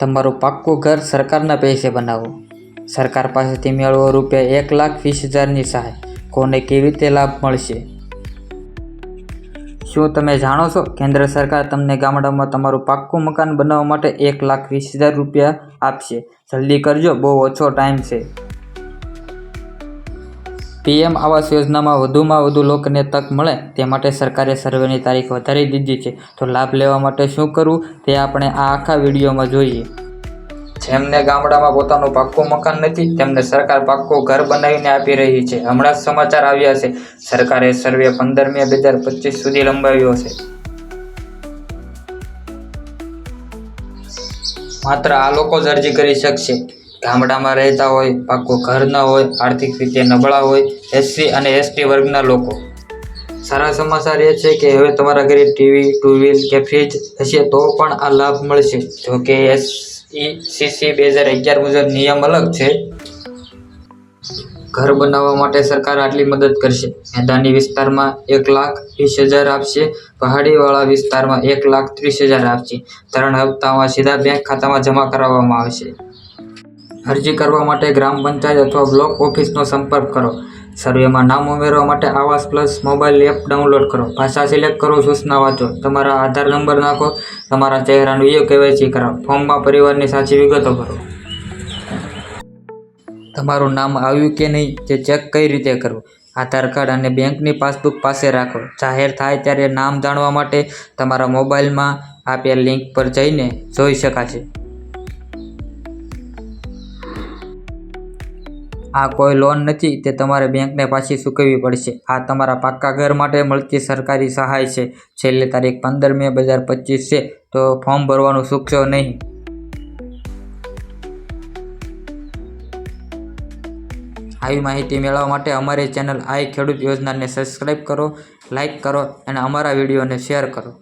તમારું પાક્કું ઘર સરકારના પૈસે બનાવો. સરકાર પાસેથી મેળવો રૂપિયા એક લાખ વીસ હજારની સહાય. કોને કેવી રીતે લાભ મળશે? શું તમે જાણો છો? કેન્દ્ર સરકાર તમને ગામડામાં તમારું પાક્કું મકાન બનાવવા માટે એક લાખ વીસ હજાર રૂપિયા આપશે. જલ્દી કરજો, બહુ ઓછો ટાઈમ છે. પીએમ આવાસ યોજનામાં વધુમાં વધુ લોકોને તક મળે તે માટે સરકારે સર્વેની તારીખ વધારી દીધી છે. તો લાભ લેવા માટે શું કરવું તે આપણે આ આખા વિડીયોમાં જોઈએ. જેમને ગામડામાં પોતાનું પાક્કું મકાન નથી, તેમને સરકાર પાક્કું ઘર બનાવીને આપી રહી છે. હમણાં જ સમાચાર આવ્યા છે. સરકારે સર્વે પંદર મે બે હજાર પચીસ સુધી લંબાવ્યો છે. માત્ર આ લોકો જ અરજી કરી શકશે. ગામડામાં રહેતા હોય, પાક્કું ઘર ન હોય, આર્થિક રીતે નબળા હોય, એસસી અને એસટી વર્ગના લોકો. સારા સમાચાર એ છે કે હવે તમારા ઘરે ટીવી ટુ વ્હીલ કે ફ્રીજ હશે તો પણ આ લાભ મળશે. જો કે એસ સીસી બે હજાર અગિયાર મુજબ નિયમ અલગ છે. ઘર બનાવવા માટે સરકાર આટલી મદદ કરશે. મેદાની વિસ્તારમાં એક લાખ વીસ હજાર આપશે, પહાડીવાળા વિસ્તારમાં એક લાખ ત્રીસ હજાર આપશે. ત્રણ હપ્તામાં સીધા બેંક ખાતામાં જમા કરાવવામાં આવશે. અરજી કરવા માટે ગ્રામ પંચાયત અથવા બ્લોક ઓફિસનો સંપર્ક કરો. સર્વેમાં નામ ઉમેરવા માટે આવાસ પ્લસ મોબાઈલ એપ ડાઉનલોડ કરો. ભાષા સિલેક્ટ કરો, સૂચના વાંચો. તમારા આધાર નંબર નાખો. તમારા ચહેરાનું એ કેવાયસી કરાવો. ફોર્મમાં પરિવારની સાચી વિગતો ભરો. તમારું નામ આવ્યું કે નહીં તે ચેક કઈ રીતે કરવું? આધાર કાર્ડ અને બેંકની પાસબુક પાસે રાખો. જાહેર થાય ત્યારે નામ જાણવા માટે તમારા મોબાઈલમાં આપેલ લિંક પર જઈને જોઈ શકાશે. આ કોઈ લોન નથી, તે તમારે બેંકને પાછી ચૂકવવી પડશે. આ તમારા પાક્કા ઘર માટે મળતી સરકારી સહાય છે. છેલ્લી તારીખ પંદર મે બે હજાર પચીસ છે, તો ફોર્મ ભરવાનું ચૂકશો નહીં. આવી માહિતી મેળવવા માટે અમારી ચેનલ આઈ ખેડૂત યોજનાને સબસ્ક્રાઈબ કરો લાઈક કરો, અને અમારા વિડીયોને શેર કરો.